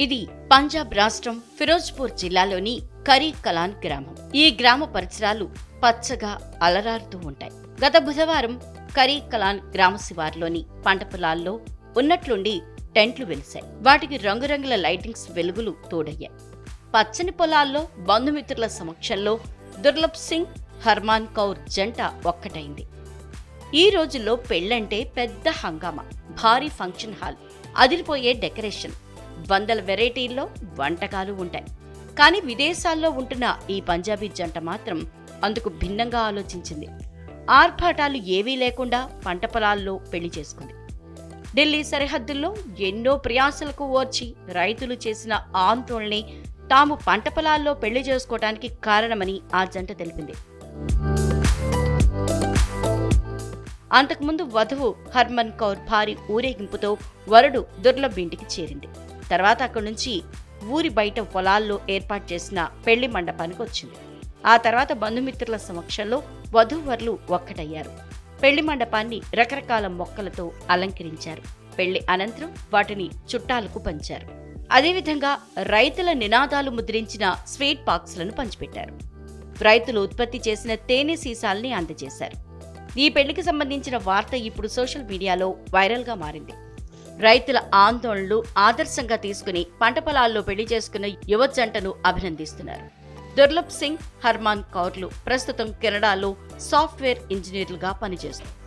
ఇది పంజాబ్ రాష్ట్రం ఫిరోజ్పూర్ జిల్లాలోని కరీ కలాన్ గ్రామం. ఈ గ్రామ పరిసరాలు పచ్చగా అలరారుతూ ఉంటాయి. గత బుధవారం కరీ కలాన్ గ్రామ శివార్లోని పంట పొలాల్లో ఉన్నట్లుండి టెంట్లు వెలిశాయి. వాటికి రంగురంగుల లైటింగ్స్ వెలుగులు తోడయ్యాయి. పచ్చని పొలాల్లో బంధుమిత్రుల సమక్షంలో దుర్లభ్ సింగ్ హర్మాన్ కౌర్ జంట ఒక్కటైంది. ఈ రోజుల్లో పెళ్ళంటే పెద్ద హంగామా. భారీ ఫంక్షన్ హాల్ అదిరిపోయే డెకరేషన్ వందల వెరైటీల్లో వంటకాలు ఉంటాయి. కానీ విదేశాల్లో ఉంటున్న ఈ పంజాబీ జంట మాత్రం అందుకు భిన్నంగా ఆలోచించింది. ఆర్భాటాలు ఏవీ లేకుండా పంట పొలాల్లో పెళ్ళి చేసుకుంది. ఢిల్లీ సరిహద్దుల్లో ఎన్నో ప్రయాసలకు ఓర్చి రైతులు చేసిన ఆందోళనే తాము పంట పొలాల్లో పెళ్ళి చేసుకోవడానికి కారణమని ఆ జంట తెలిపింది. అంతకుముందు వధువు హర్మన్ కౌర్ భారీ ఊరేగింపుతో వరుడు దుర్లభ్ ఇంటికి చేరింది. తర్వాత అక్కడి నుంచి ఊరి బయట పొలాల్లో ఏర్పాటు చేసిన పెళ్ళి మండపానికి వచ్చింది. ఆ తర్వాత బంధుమిత్రుల సమక్షంలో వధూవరులు ఒక్కటయ్యారు. పెళ్ళి మండపాన్ని రకరకాల మొక్కలతో అలంకరించారు. పెళ్ళి అనంతరం వాటిని చుట్టాలకు పంచారు. అదేవిధంగా రైతుల నినాదాలు ముద్రించిన స్వీట్ బాక్స్లను పంచిపెట్టారు. రైతులు ఉత్పత్తి చేసిన తేనె సీసాల్ని అందజేశారు. ఈ పెళ్ళికి సంబంధించిన వార్త ఇప్పుడు సోషల్ మీడియాలో వైరల్గా మారింది. రైతుల ఆందోళనలు ఆదర్శంగా తీసుకుని పంట పొలాల్లో పెళ్ళి చేసుకున్న యువ జంటను అభినందిస్తున్నారు. దుర్లభ్ సింగ్ హర్మాన్ కౌర్లు ప్రస్తుతం కెనడాలో సాఫ్ట్వేర్ ఇంజనీర్లుగా పనిచేస్తున్నారు.